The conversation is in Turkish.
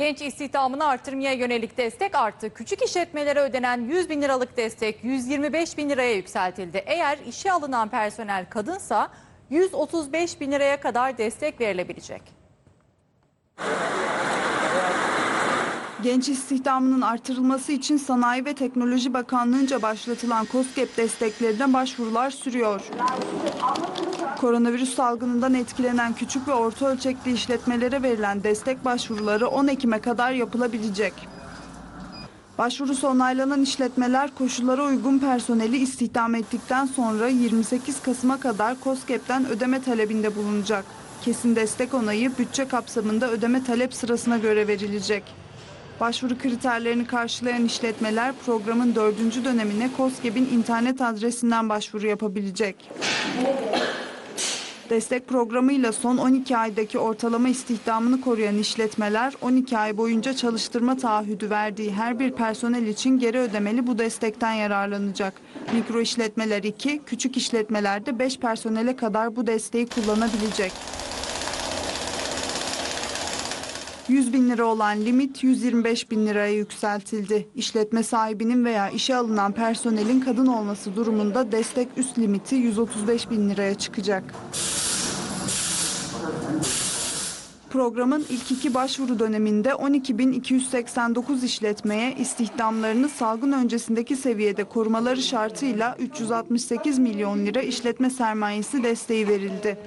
Genç istihdamını artırmaya yönelik destek arttı. Küçük işletmelere ödenen 100 bin liralık destek 125 bin liraya yükseltildi. Eğer işe alınan personel kadınsa 135 bin liraya kadar destek verilebilecek. Genç istihdamının artırılması için Sanayi ve Teknoloji Bakanlığı'nca başlatılan COSGAP desteklerine başvurular sürüyor. Koronavirüs salgınından etkilenen küçük ve orta ölçekli işletmelere verilen destek başvuruları 10 Ekim'e kadar yapılabilecek. Başvurusu onaylanan işletmeler koşullara uygun personeli istihdam ettikten sonra 28 Kasım'a kadar COSGAP'ten ödeme talebinde bulunacak. Kesin destek onayı bütçe kapsamında ödeme talep sırasına göre verilecek. Başvuru kriterlerini karşılayan işletmeler programın dördüncü dönemine COSGAP'in internet adresinden başvuru yapabilecek. Destek programıyla son 12 aydaki ortalama istihdamını koruyan işletmeler 12 ay boyunca çalıştırma taahhüdü verdiği her bir personel için geri ödemeli bu destekten yararlanacak. Mikro işletmeler 2, küçük işletmeler de 5 personele kadar bu desteği kullanabilecek. 100 bin lira olan limit 125 bin liraya yükseltildi. İşletme sahibinin veya işe alınan personelin kadın olması durumunda destek üst limiti 135 bin liraya çıkacak. Programın ilk iki başvuru döneminde 12.289 işletmeye istihdamlarını salgın öncesindeki seviyede korumaları şartıyla 368 milyon lira işletme sermayesi desteği verildi.